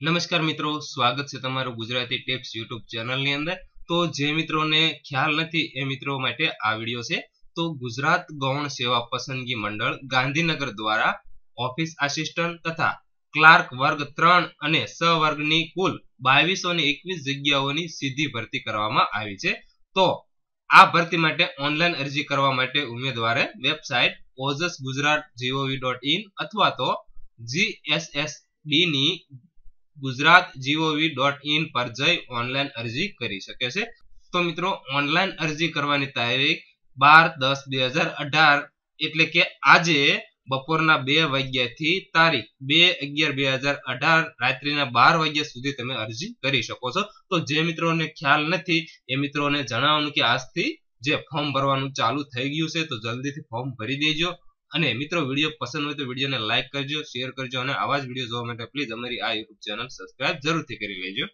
નમસ્કાર મિત્રો, સ્વાગત છે તમારું ગુજરાતી ટિપ્સ યુટ્યુબ ચેનલની અંદર. તો જે મિત્રોને ખ્યાલ નથી એ મિત્રો માટે આ વીડિયો છે. તો ગુજરાત ગૌણ સેવા પસંદગી મંડળ ગાંધીનગર દ્વારા ઓફિસ આસિસ્ટન્ટ તથા ક્લાર્ક વર્ગ ત્રણ અને સ વર્ગની કુલ બાવીસો ને એકવીસ જગ્યાઓની સીધી ભરતી કરવામાં આવી છે. તો આ ભરતી માટે ઓનલાઈન અરજી કરવા માટે ઉમેદવારે website OJAS Gujarat GOV dot in અથવા તો જીએસએસડી ની ગુજરાત જીઓવી ડોટ ઇન પર જઈ ઓનલાઈન અરજી કરી શકે છે. તો મિત્રો, ઓનલાઈન અરજી કરવાની તારીખ બાર દસ બે હજાર અઢાર એટલે કે આજે બપોરના બે વાગ્યાથી તારીખ બે અગિયાર બે હજાર અઢાર રાત્રિના બાર વાગ્યા સુધી તમે અરજી કરી શકો છો. તો જે મિત્રોને ખ્યાલ નથી, એ મિત્રોને જણાવવાનું કે આજથી જે ફોર્મ ભરવાનું ચાલુ થઈ ગયું છે, તો જલ્દીથી ફોર્મ ભરી દેજો. અને મિત્રો, વીડિયો પસંદ હોય તો વિડીયોને લાઈક કરજો, શેર કરજો અને આવા જ વીડિયો જોવા માટે પ્લીઝ અમારી આ યુટ્યુબ ચેનલ સબસ્ક્રાઇબ જરૂરથી કરી લેજો.